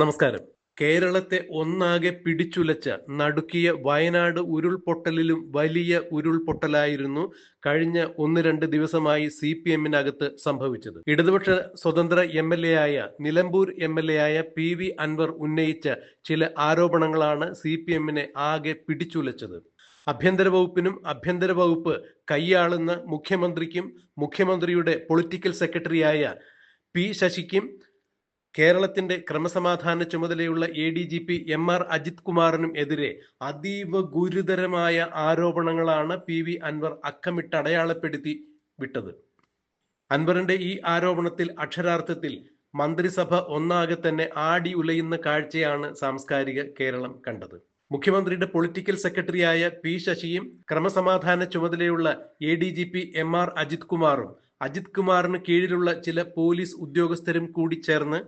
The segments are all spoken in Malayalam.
നമസ്കാരം. കേരളത്തെ ഒന്നാകെ പിടിച്ചുലച്ച നടുക്കിയ വയനാട് ഉരുൾപൊട്ടലിലും വലിയ ഉരുൾപൊട്ടലായിരുന്നു കഴിഞ്ഞ ഒന്ന് രണ്ട് ദിവസമായി സി പി എമ്മിനകത്ത് സംഭവിച്ചത്. ഇടതുപക്ഷ സ്വതന്ത്ര എം എൽ എ ആയ നിലമ്പൂർ എം എൽ എ ആയ പി വി അൻവർ ഉന്നയിച്ച ചില ആരോപണങ്ങളാണ് സി പി എമ്മിനെ ആകെ പിടിച്ചുലച്ചത്. ആഭ്യന്തര വകുപ്പിനും ആഭ്യന്തര വകുപ്പ് കൈയാളുന്ന മുഖ്യമന്ത്രിക്കും മുഖ്യമന്ത്രിയുടെ പൊളിറ്റിക്കൽ സെക്രട്ടറിയായ പി ശശിക്കും കേരളത്തിന്റെ ക്രമസമാധാന ചുമതലയുള്ള A D G P M R Ajith കുമാറിനും എതിരെ അതീവ ഗുരുതരമായ ആരോപണങ്ങളാണ് പി വി അൻവർ അക്കമിട്ട് അടയാളപ്പെടുത്തി വിട്ടത്. അൻവറിന്റെ ഈ ആരോപണത്തിൽ അക്ഷരാർത്ഥത്തിൽ മന്ത്രിസഭ ഒന്നാകെ തന്നെ ആടി ഉലയുന്ന കാഴ്ചയാണ് സാംസ്കാരിക കേരളം കണ്ടത്. മുഖ്യമന്ത്രിയുടെ പൊളിറ്റിക്കൽ സെക്രട്ടറിയായ പി ശശിയും ക്രമസമാധാന ചുമതലയുള്ള A D G P M R Ajith കുമാറും അജിത് കുമാറിന് കീഴിലുള്ള ചില പോലീസ് ഉദ്യോഗസ്ഥരും കൂടി ചേർന്ന്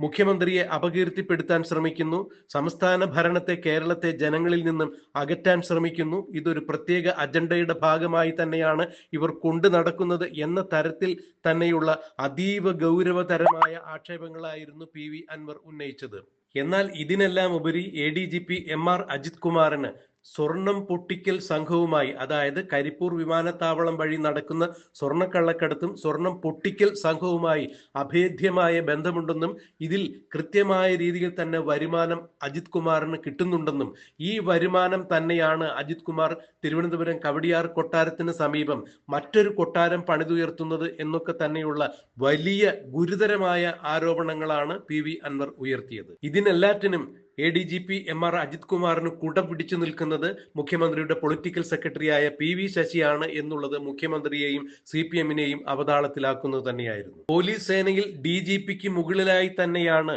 മുഖ്യമന്ത്രിയെ അപകീർത്തിപ്പെടുത്താൻ ശ്രമിക്കുന്നു. സംസ്ഥാന ഭരണത്തെ കേരളത്തെ ജനങ്ങളിൽ നിന്നും അകറ്റാൻ ശ്രമിക്കുന്നു. ഇതൊരു പ്രത്യേക അജണ്ടയുടെ ഭാഗമായി തന്നെയാണ് ഇവർ കൊണ്ടു നടക്കുന്നത് എന്ന തരത്തിൽ തന്നെയുള്ള അതീവ ഗൗരവതരമായ ആക്ഷേപങ്ങളായിരുന്നു പി വി അൻവർ ഉന്നയിച്ചത്. എന്നാൽ ഇതിനെല്ലാം ഉപരി A D G P M R Ajith കുമാറിന് സ്വർണം പൊട്ടിക്കൽ സംഘവുമായി അതായത് കരിപ്പൂർ വിമാനത്താവളം വഴി നടക്കുന്ന സ്വർണക്കള്ളക്കടത്തും സ്വർണം പൊട്ടിക്കൽ സംഘവുമായി അഭേദ്യമായ ബന്ധമുണ്ടെന്നും ഇതിൽ കൃത്യമായ രീതിയിൽ തന്നെ വരുമാനം അജിത് കുമാറിന് കിട്ടുന്നുണ്ടെന്നും ഈ വരുമാനം തന്നെയാണ് അജിത് കുമാർ തിരുവനന്തപുരം കവടിയാർ കൊട്ടാരത്തിന് സമീപം മറ്റൊരു കൊട്ടാരം പണിതുയർത്തുന്നത് എന്നൊക്കെ തന്നെയുള്ള വലിയ ഗുരുതരമായ ആരോപണങ്ങളാണ് പി വി അൻവർ ഉയർത്തിയത്. ഇതിനെല്ലാറ്റിനും A D G P M R Ajith കുമാറിന് കുട പിടിച്ചു നിൽക്കുന്നത് മുഖ്യമന്ത്രിയുടെ പൊളിറ്റിക്കൽ സെക്രട്ടറിയായ പി വി ശശിയാണ് എന്നുള്ളത് മുഖ്യമന്ത്രിയെയും സി പി എമ്മിനെയും അവതാളത്തിലാക്കുന്നത് തന്നെയായിരുന്നു. പോലീസ് സേനയിൽ ഡി ജി പിക്ക് മുകളിലായി തന്നെയാണ്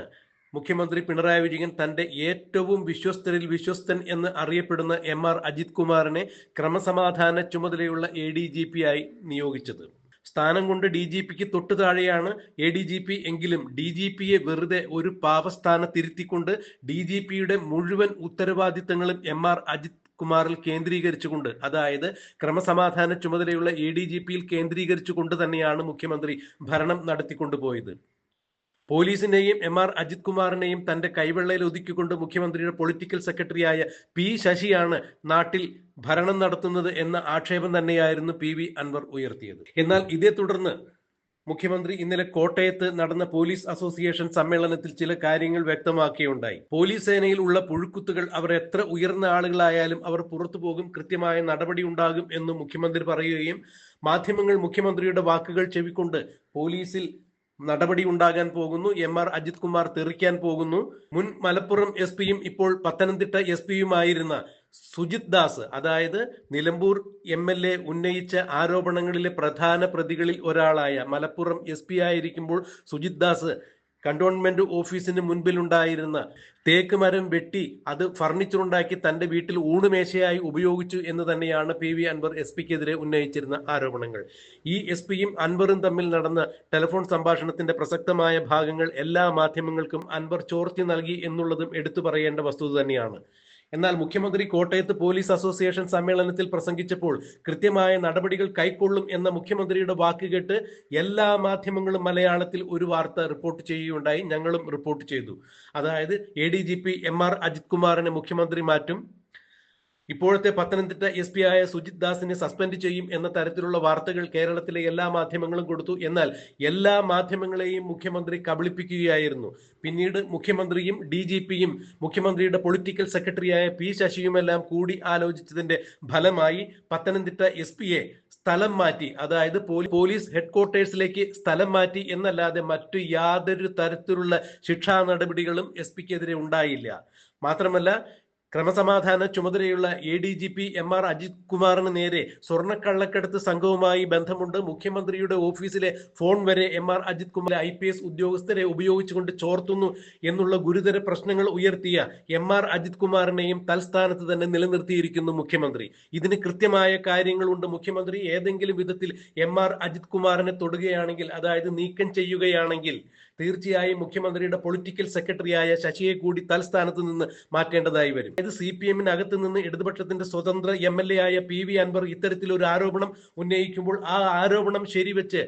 മുഖ്യമന്ത്രി പിണറായി വിജയൻ തന്റെ ഏറ്റവും വിശ്വസ്തരിൽ വിശ്വസ്തൻ എന്ന് അറിയപ്പെടുന്ന എം ആർ അജിത് കുമാറിനെ ക്രമസമാധാന ചുമതലയുള്ള എ ഡി ജി പി ആയി നിയോഗിച്ചത്. സ്ഥാനം കൊണ്ട് ഡി ജി പിക്ക് തൊട്ടു താഴെയാണ് എ ഡി ജി പി എങ്കിലും ഡി ജി പിയെ വെറുതെ ഒരു പാവസ്ഥാനത്തിരുത്തിക്കൊണ്ട് ഡി ജി പിയുടെ മുഴുവൻ ഉത്തരവാദിത്തങ്ങളും എം ആർ അജിത് കുമാറിൽ കേന്ദ്രീകരിച്ചുകൊണ്ട് അതായത് ക്രമസമാധാന ചുമതലയുള്ള എ ഡി ജി പിയിൽ കേന്ദ്രീകരിച്ചുകൊണ്ട് തന്നെയാണ് മുഖ്യമന്ത്രി ഭരണം നടത്തിക്കൊണ്ടുപോയത്. പോലീസിനെയും എം ആർ അജിത് കുമാറിനെയും തന്റെ കൈവെള്ളയിൽ ഒതുക്കിക്കൊണ്ട് മുഖ്യമന്ത്രിയുടെ പൊളിറ്റിക്കൽ സെക്രട്ടറിയായ പി ശശിയാണ് നാട്ടിൽ ഭരണം നടത്തുന്നത് എന്ന ആക്ഷേപം തന്നെയായിരുന്നു പി വി അൻവർ ഉയർത്തിയത്. എന്നാൽ ഇതേ തുടർന്ന് മുഖ്യമന്ത്രി ഇന്നലെ കോട്ടയത്ത് നടന്ന പോലീസ് അസോസിയേഷൻ സമ്മേളനത്തിൽ ചില കാര്യങ്ങൾ വ്യക്തമാക്കിയുണ്ടായി. പോലീസ് സേനയിൽ ഉള്ള പുഴുക്കുത്തുകൾ അവർ എത്ര ഉയർന്ന ആളുകളായാലും അവർ പുറത്തു പോകും കൃത്യമായ നടപടി ഉണ്ടാകും എന്ന് മുഖ്യമന്ത്രി പറയുകയും മാധ്യമങ്ങൾ മുഖ്യമന്ത്രിയുടെ വാക്കുകൾ ചെവിക്കൊണ്ട് പോലീസിൽ നടപടി ഉണ്ടാകാൻ പോകുന്നു. എം ആർ അജിത് കുമാർ തെറിക്കാൻ പോകുന്നു. മുൻ മലപ്പുറം എസ് പിയും ഇപ്പോൾ പത്തനംതിട്ട എസ് പിയുമായിരുന്ന സുജിത് ദാസ് അതായത് നിലമ്പൂർ എം എൽ എ ഉന്നയിച്ച ആരോപണങ്ങളിലെ പ്രധാന പ്രതികളിൽ ഒരാളായ മലപ്പുറം എസ് പി ആയിരിക്കുമ്പോൾ സുജിത് ദാസ് കണ്ടോൺമെന്റ് ഓഫീസിന് മുൻപിലുണ്ടായിരുന്ന തേക്ക് മരം വെട്ടി അത് ഫർണിച്ചർ ഉണ്ടാക്കി തന്റെ വീട്ടിൽ ഊണുമേശയായി ഉപയോഗിച്ചു എന്ന് തന്നെയാണ് പി വി അൻവർ എസ് പിക്കെതിരെ ഉന്നയിച്ചിരുന്ന ആരോപണങ്ങൾ. ഈ എസ് പിയും അൻവറും തമ്മിൽ നടന്ന ടെലിഫോൺ സംഭാഷണത്തിന്റെ പ്രസക്തമായ ഭാഗങ്ങൾ എല്ലാ മാധ്യമങ്ങൾക്കും അൻവർ ചോർത്തി നൽകി എന്നുള്ളതും എടുത്തു പറയേണ്ട വസ്തുത തന്നെയാണ്. എന്നാൽ മുഖ്യമന്ത്രി കോട്ടയത്ത് പോലീസ് അസോസിയേഷൻ സമ്മേളനത്തിൽ പ്രസംഗിച്ചപ്പോൾ കൃത്യമായ നടപടികൾ കൈക്കൊള്ളും എന്ന മുഖ്യമന്ത്രിയുടെ വാക്കുകേട്ട് എല്ലാ മാധ്യമങ്ങളും മലയാളത്തിൽ ഒരു വാർത്ത റിപ്പോർട്ട് ചെയ്യുകയുണ്ടായി. ഞങ്ങളും റിപ്പോർട്ട് ചെയ്തു. അതായത് A D G P M R Ajith കുമാറിനെ മുഖ്യമന്ത്രി മാറ്റും. ഇപ്പോഴത്തെ പത്തനംതിട്ട എസ് പി ആയ സുജിത് ദാസിനെ സസ്പെൻഡ് ചെയ്യും എന്ന തരത്തിലുള്ള വാർത്തകൾ കേരളത്തിലെ എല്ലാ മാധ്യമങ്ങളും കൊടുത്തു. എന്നാൽ എല്ലാ മാധ്യമങ്ങളെയും മുഖ്യമന്ത്രി കബളിപ്പിക്കുകയായിരുന്നു. പിന്നീട് മുഖ്യമന്ത്രിയും ഡി ജി പിയും മുഖ്യമന്ത്രിയുടെ പൊളിറ്റിക്കൽ സെക്രട്ടറിയായ പി ശശിയുമെല്ലാം കൂടി ആലോചിച്ചതിന്റെ ഫലമായി പത്തനംതിട്ട എസ് പിയെ സ്ഥലം മാറ്റി. അതായത് പോലീസ് ഹെഡ്ക്വാർട്ടേഴ്സിലേക്ക് സ്ഥലം മാറ്റി എന്നല്ലാതെ മറ്റു യാതൊരു തരത്തിലുള്ള ശിക്ഷാ നടപടികളും എസ് പിക്കെതിരെ ഉണ്ടായില്ല. മാത്രമല്ല ക്രമസമാധാന ചുമതലയുള്ള A D G P M R Ajith കുമാറിന് നേരെ സ്വർണക്കള്ളക്കടത്ത് സംഘവുമായി ബന്ധമുണ്ട്. മുഖ്യമന്ത്രിയുടെ ഓഫീസിലെ ഫോൺ വരെ M R Ajith Kumar I P S ഉദ്യോഗസ്ഥരെ ഉപയോഗിച്ചുകൊണ്ട് ചോർത്തുന്നു എന്നുള്ള ഗുരുതര പ്രശ്നങ്ങൾ ഉയർത്തിയ എം ആർ അജിത് കുമാറിനെയും തൽസ്ഥാനത്ത് തന്നെ നിലനിർത്തിയിരിക്കുന്നു മുഖ്യമന്ത്രി. ഇതിന് കൃത്യമായ കാര്യങ്ങളുണ്ട്. മുഖ്യമന്ത്രി ഏതെങ്കിലും വിധത്തിൽ എം ആർ അജിത് കുമാറിനെ തൊടുകയാണെങ്കിൽ അതായത് നീക്കം ചെയ്യുകയാണെങ്കിൽ തീർച്ചയായും മുഖ്യമന്ത്രിയുടെ പൊളിറ്റിക്കൽ സെക്രട്ടറിയായ ശശിയെ കൂടി തൽസ്ഥാനത്ത് നിന്ന് മാറ്റേണ്ടതായി വരും. ഇത് സി പി എമ്മിനകത്ത് നിന്ന് ഇടതുപക്ഷത്തിന്റെ സ്വതന്ത്ര എം എൽ എ ആയ പി വി അൻവർ ഇത്തരത്തിലൊരു ആരോപണം ഉന്നയിക്കുമ്പോൾ ആ ആരോപണം ശരിവെച്ച്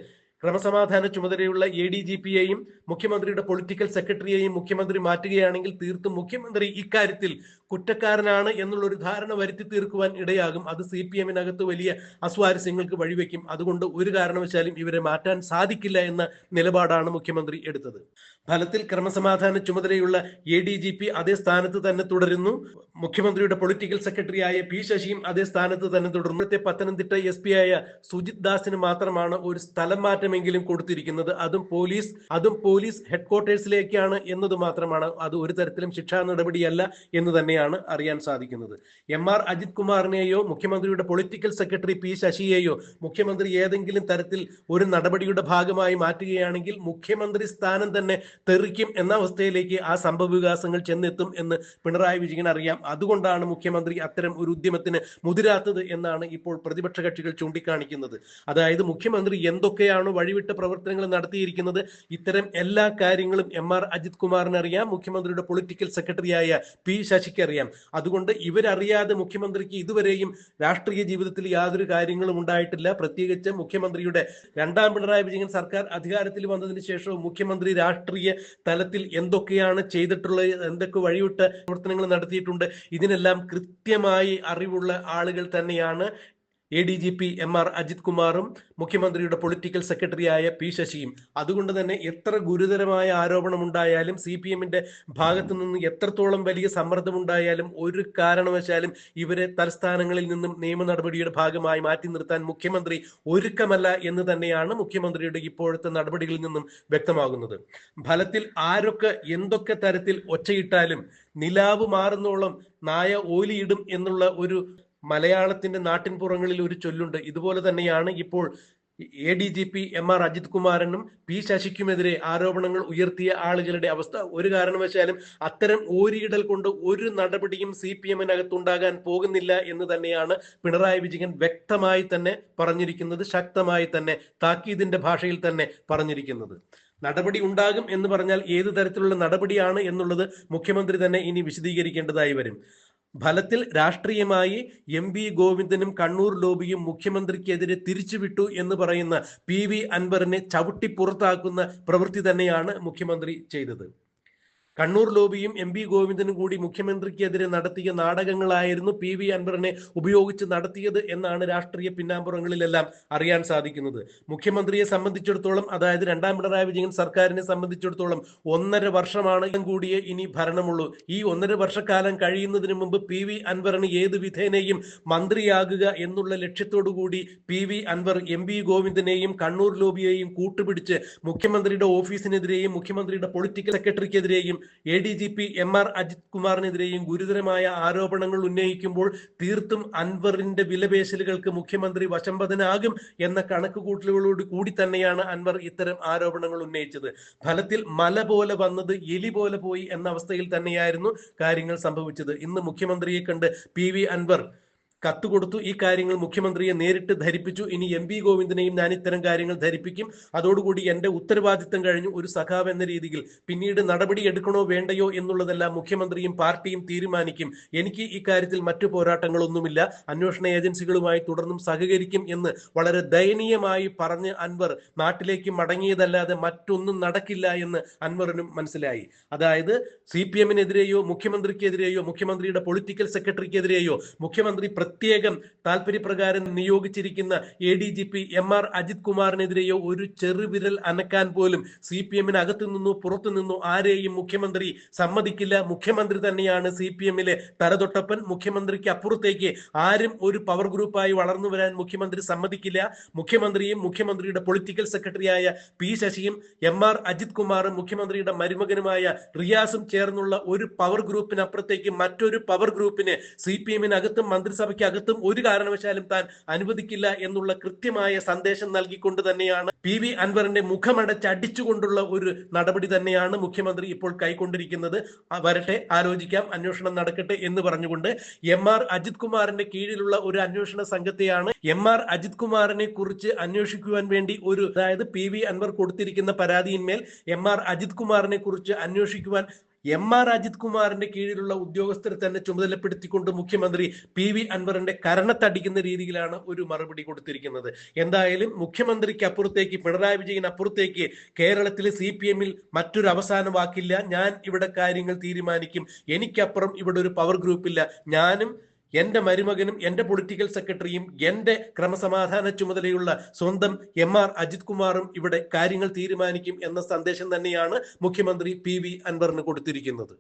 ക്രമസമാധാന ചുമതലയുള്ള എ ഡി ജി പിയെയും മുഖ്യമന്ത്രിയുടെ പൊളിറ്റിക്കൽ സെക്രട്ടറിയെയും മുഖ്യമന്ത്രി മാറ്റുകയാണെങ്കിൽ തീർത്തും മുഖ്യമന്ത്രി ഇക്കാര്യത്തിൽ കുറ്റക്കാരനാണ് എന്നുള്ള ഒരു ധാരണ വരുത്തി തീർക്കുവാൻ ഇടയാകും. അത് സി പി എമ്മിനകത്ത് വലിയ അസ്വാരസ്യങ്ങൾക്ക് വഴിവെക്കും. അതുകൊണ്ട് ഒരു കാരണവശാലും ഇവരെ മാറ്റാൻ സാധിക്കില്ല എന്ന നിലപാടാണ് മുഖ്യമന്ത്രി എടുത്തത്. ഫലത്തിൽ ക്രമസമാധാന ചുമതലയുള്ള എ ഡി ജി പി അതേ സ്ഥാനത്ത് തന്നെ തുടരുന്നു. മുഖ്യമന്ത്രിയുടെ പൊളിറ്റിക്കൽ സെക്രട്ടറിയായ പി ശശിയും അതേ സ്ഥാനത്ത് തന്നെ തുടർന്നു പത്തനംതിട്ട എസ് പി ആയ സുജിത് ദാസിന് മാത്രമാണ് ഒരു സ്ഥലം മാറ്റമെങ്കിലും കൊടുത്തിരിക്കുന്നത് അതും പോലീസ് അതും പോലീസ് ഹെഡ്ക്വാർട്ടേഴ്സിലേക്കാണ് എന്നത് മാത്രമാണ്. അത് ഒരു തരത്തിലും ശിക്ഷാ നടപടിയല്ല എന്ന് തന്നെയാണ് അറിയാൻ സാധിക്കുന്നത്. എം ആർ അജിത് കുമാറിനെയോ മുഖ്യമന്ത്രിയുടെ പൊളിറ്റിക്കൽ സെക്രട്ടറി പി ശശിയെയോ മുഖ്യമന്ത്രി ഏതെങ്കിലും തരത്തിൽ ഒരു നടപടിയുടെ ഭാഗമായി മാറ്റുകയാണെങ്കിൽ മുഖ്യമന്ത്രി സ്ഥാനം തന്നെ തെറിക്കും എന്ന അവസ്ഥയിലേക്ക് ആ സംഭവ വികാസങ്ങൾ ചെന്നെത്തും എന്ന് പിണറായി വിജയൻ അറിയാം. അതുകൊണ്ടാണ് മുഖ്യമന്ത്രി അത്തരം ഒരു ഉദ്യമത്തിന് മുതിരാത്തത് എന്നാണ് ഇപ്പോൾ പ്രതിപക്ഷ കക്ഷികൾ ചൂണ്ടിക്കാണിക്കുന്നത്. അതായത് മുഖ്യമന്ത്രി എന്തൊക്കെയാണോ വഴിവിട്ട പ്രവർത്തനങ്ങൾ നടത്തിയിരിക്കുന്നത്. ഇത്തരം എല്ലാ കാര്യങ്ങളും എം ആർ അജിത് കുമാറിന് അറിയാം. മുഖ്യമന്ത്രിയുടെ പൊളിറ്റിക്കൽ സെക്രട്ടറിയായ പി ശശിക്ക് അറിയാം. അതുകൊണ്ട് ഇവരറിയാതെ മുഖ്യമന്ത്രിക്ക് ഇതുവരെയും രാഷ്ട്രീയ ജീവിതത്തിൽ യാതൊരു കാര്യങ്ങളും ഉണ്ടായിട്ടില്ല. പ്രത്യേകിച്ച് മുഖ്യമന്ത്രിയുടെ രണ്ടാം പിണറായി വിജയൻ സർക്കാർ അധികാരത്തിൽ വന്നതിന് ശേഷവും മുഖ്യമന്ത്രി രാഷ്ട്രീയ തലത്തിൽ എന്തൊക്കെയാണ് ചെയ്തിട്ടുള്ളത് എന്തൊക്കെ വഴിവിട്ട പ്രവർത്തനങ്ങൾ നടത്തിയിട്ടുണ്ട്. ഇതിനെല്ലാം കൃത്യമായി അറിവുള്ള ആളുകൾ തന്നെയാണ് A D G P M R Ajith കുമാറും മുഖ്യമന്ത്രിയുടെ പൊളിറ്റിക്കൽ സെക്രട്ടറിയായ പി ശശിയും. അതുകൊണ്ട് തന്നെ എത്ര ഗുരുതരമായ ആരോപണം ഉണ്ടായാലും സി പി എമ്മിന്റെ ഭാഗത്തു നിന്ന് എത്രത്തോളം വലിയ സമ്മർദ്ദം ഉണ്ടായാലും ഒരു കാരണവശാലും ഇവരെ തലസ്ഥാനങ്ങളിൽ നിന്നും നിയമ നടപടിയുടെ ഭാഗമായി മാറ്റി നിർത്താൻ മുഖ്യമന്ത്രി ഒരുക്കമല്ല എന്ന് തന്നെയാണ് മുഖ്യമന്ത്രിയുടെ ഇപ്പോഴത്തെ നടപടികളിൽ നിന്നും വ്യക്തമാകുന്നത്. ഫലത്തിൽ ആരൊക്കെ എന്തൊക്കെ തരത്തിൽ ഒച്ചയിട്ടാലും നിലാവ് മാറുന്നോളം നായ ഓലിയിടും എന്നുള്ള ഒരു മലയാളത്തിന്റെ നാട്ടിൻപുറങ്ങളിൽ ഒരു ചൊല്ലുണ്ട്. ഇതുപോലെ തന്നെയാണ് ഇപ്പോൾ A D G P M R Ajith കുമാറിനും P ശശിക്കുമെതിരെ ആരോപണങ്ങൾ ഉയർത്തിയ ആളുകളുടെ അവസ്ഥ. ഒരു കാരണവശാലും അത്തരം ഓരിയിടൽ കൊണ്ട് ഒരു നടപടിയും സി പി എമ്മിനകത്തുണ്ടാകാൻ പോകുന്നില്ല എന്ന് തന്നെയാണ് പിണറായി വിജയൻ വ്യക്തമായി തന്നെ പറഞ്ഞിരിക്കുന്നത് ശക്തമായി തന്നെ താക്കീതിന്റെ ഭാഷയിൽ തന്നെ പറഞ്ഞിരിക്കുന്നത്. നടപടി ഉണ്ടാകും എന്ന് പറഞ്ഞാൽ ഏത് തരത്തിലുള്ള നടപടിയാണ് എന്നുള്ളത് മുഖ്യമന്ത്രി തന്നെ ഇനി വിശദീകരിക്കേണ്ടതായി വരും. ഫലത്തിൽ രാഷ്ട്രീയമായി എം വി ഗോവിന്ദനും കണ്ണൂർ ലോബിയും മുഖ്യമന്ത്രിക്കെതിരെ തിരിച്ചുവിട്ടു എന്ന് പറയുന്ന പി വി അൻവറിനെ ചവിട്ടി പുറത്താക്കുന്ന പ്രവൃത്തി തന്നെയാണ് മുഖ്യമന്ത്രി ചെയ്തത്. കണ്ണൂർ ലോബിയും എം പി ഗോവിന്ദനും കൂടി മുഖ്യമന്ത്രിക്കെതിരെ നടത്തിയ നാടകങ്ങളായിരുന്നു പി വി അൻവറിനെ ഉപയോഗിച്ച് നടത്തിയത് എന്നാണ് രാഷ്ട്രീയ പിന്നാമ്പുറങ്ങളിലെല്ലാം അറിയാൻ സാധിക്കുന്നത്. മുഖ്യമന്ത്രിയെ സംബന്ധിച്ചിടത്തോളം അതായത് രണ്ടാം പിണറായി വിജയൻ സർക്കാരിനെ സംബന്ധിച്ചിടത്തോളം ഒന്നര വർഷമാണ് കൂടിയേ ഇനി ഭരണമുള്ളൂ. ഈ ഒന്നര വർഷക്കാലം കഴിയുന്നതിന് മുമ്പ് പി വി അൻവറിന് ഏത് വിധേനയും മന്ത്രിയാകുക എന്നുള്ള ലക്ഷ്യത്തോടു കൂടി P V Anvar M P ഗോവിന്ദനെയും Kannur ലോബിയെയും കൂട്ടുപിടിച്ച് മുഖ്യമന്ത്രിയുടെ ഓഫീസിനെതിരെയും മുഖ്യമന്ത്രിയുടെ political സെക്രട്ടറിക്കെതിരെയും A D G P M R Ajith കുമാറിനെതിരെയും ഗുരുതരമായ ആരോപണങ്ങൾ ഉന്നയിക്കുമ്പോൾ തീർത്തും അൻവറിന്റെ വിലപേശലുകൾക്ക് മുഖ്യമന്ത്രി വശംപതനാകും എന്ന കണക്കുകൂട്ടലുകളോട് കൂടി തന്നെയാണ് അൻവർ ഇത്തരം ആരോപണങ്ങൾ ഉന്നയിച്ചത്. ഫലത്തിൽ മല പോലെ വന്നത് എലി പോലെ പോയി എന്ന അവസ്ഥയിൽ തന്നെയായിരുന്നു കാര്യങ്ങൾ സംഭവിച്ചത്. ഇന്ന് മുഖ്യമന്ത്രിയെ കണ്ട് പി അൻവർ കത്ത് കൊടുത്തു ഈ കാര്യങ്ങൾ മുഖ്യമന്ത്രിയെ നേരിട്ട് ധരിപ്പിച്ചു. ഇനി എം പി ഗോവിന്ദനെയും ഞാൻ ഇത്തരം കാര്യങ്ങൾ ധരിപ്പിക്കും. അതോടുകൂടി എന്റെ ഉത്തരവാദിത്തം കഴിഞ്ഞു. ഒരു സഖാവ് എന്ന രീതിയിൽ പിന്നീട് നടപടി എടുക്കണോ വേണ്ടയോ എന്നുള്ളതെല്ലാം മുഖ്യമന്ത്രിയും പാർട്ടിയും തീരുമാനിക്കും. എനിക്ക് ഈ കാര്യത്തിൽ മറ്റു പോരാട്ടങ്ങളൊന്നുമില്ല. അന്വേഷണ ഏജൻസികളുമായി തുടർന്നും സഹകരിക്കും എന്ന് വളരെ ദയനീയമായി പറഞ്ഞ് അൻവർ നാട്ടിലേക്ക് മടങ്ങിയതല്ലാതെ മറ്റൊന്നും നടക്കില്ല എന്ന് അൻവറിനും മനസ്സിലായി. അതായത് സി പി എമ്മിനെതിരെയോ മുഖ്യമന്ത്രിക്കെതിരെയോ മുഖ്യമന്ത്രിയുടെ പൊളിറ്റിക്കൽ സെക്രട്ടറിക്കെതിരെയോ മുഖ്യമന്ത്രി പ്രത്യേകം താല്പര്യപ്രകാരം നിയോഗിച്ചിരിക്കുന്ന A D G P M R Ajith കുമാറിനെതിരെയോ ഒരു ചെറുവിരൽ അനക്കാൻ പോലും സി പി എമ്മിന് അകത്തു നിന്നോ പുറത്തു നിന്നോ ആരെയും മുഖ്യമന്ത്രി സമ്മതിക്കില്ല. മുഖ്യമന്ത്രി തന്നെയാണ് സി പി എമ്മിലെ തലതൊട്ടപ്പൻ. മുഖ്യമന്ത്രിക്ക് അപ്പുറത്തേക്ക് ആരും ഒരു പവർ ഗ്രൂപ്പായി വളർന്നു വരാൻ മുഖ്യമന്ത്രി സമ്മതിക്കില്ല. മുഖ്യമന്ത്രിയും മുഖ്യമന്ത്രിയുടെ പൊളിറ്റിക്കൽ സെക്രട്ടറിയായ പി ശശിയും എം ആർ അജിത് കുമാറും മുഖ്യമന്ത്രിയുടെ മരുമകനുമായ റിയാസും ചേർന്നുള്ള ഒരു പവർ ഗ്രൂപ്പിനപ്പുറത്തേക്ക് മറ്റൊരു പവർ ഗ്രൂപ്പിന് സി പി എമ്മിനകത്തും മന്ത്രിസഭയ്ക്കകത്തും ഒരു കാരണവശാലും താൻ അനുവദിക്കില്ല എന്നുള്ള കൃത്യമായ സന്ദേശം നൽകിക്കൊണ്ട് തന്നെയാണ് പി വി അൻവറിന്റെ മുഖമടച്ചടിച്ചുകൊണ്ടുള്ള ഒരു നടപടി തന്നെയാണ് മുഖ്യമന്ത്രി ഇപ്പോൾ കൈക്കൊണ്ടിരിക്കുന്നത്. വരട്ടെ ആലോചിക്കാം അന്വേഷണം നടക്കട്ടെ എന്ന് പറഞ്ഞുകൊണ്ട് എം ആർ അജിത് കുമാറിന്റെ കീഴിലുള്ള ഒരു അന്വേഷണ സംഘത്തെയാണ് എം ആർ അജിത് കുമാറിനെ കുറിച്ച് അന്വേഷിക്കുവാൻ വേണ്ടി ഒരു അതായത് പി വി അൻവർ കൊടുത്തിരിക്കുന്ന പരാതിയിന്മേൽ എം ആർ അജിത് കുമാറിനെ കുറിച്ച് അന്വേഷിക്കുവാൻ എം ആർ അജിത് കുമാറിന്റെ കീഴിലുള്ള ഉദ്യോഗസ്ഥരെ തന്നെ ചുമതലപ്പെടുത്തിക്കൊണ്ട് മുഖ്യമന്ത്രി പി വി അൻവറിന്റെ കരണത്തടിക്കുന്ന രീതിയിലാണ് ഒരു മറുപടി കൊടുത്തിരിക്കുന്നത്. എന്തായാലും മുഖ്യമന്ത്രിക്ക് അപ്പുറത്തേക്ക് പിണറായി വിജയൻ അപ്പുറത്തേക്ക് കേരളത്തിലെ സി പി എമ്മിൽ മറ്റൊരു അവസാന വാക്കില്ല. ഞാൻ ഇവിടെ കാര്യങ്ങൾ തീരുമാനിക്കും. എനിക്കപ്പുറം ഇവിടെ ഒരു പവർ ഗ്രൂപ്പില്ല ഞാനും എന്റെ മരുമകനും എന്റെ പൊളിറ്റിക്കൽ സെക്രട്ടറിയും എന്റെ ക്രമസമാധാന ചുമതലയുള്ള സ്വന്തം എം ആർ അജിത് കുമാറും ഇവിടെ കാര്യങ്ങൾ തീരുമാനിക്കും എന്ന സന്ദേശം തന്നെയാണ് മുഖ്യമന്ത്രി പി വി അൻവറിന് കൊടുത്തിരിക്കുന്നത്.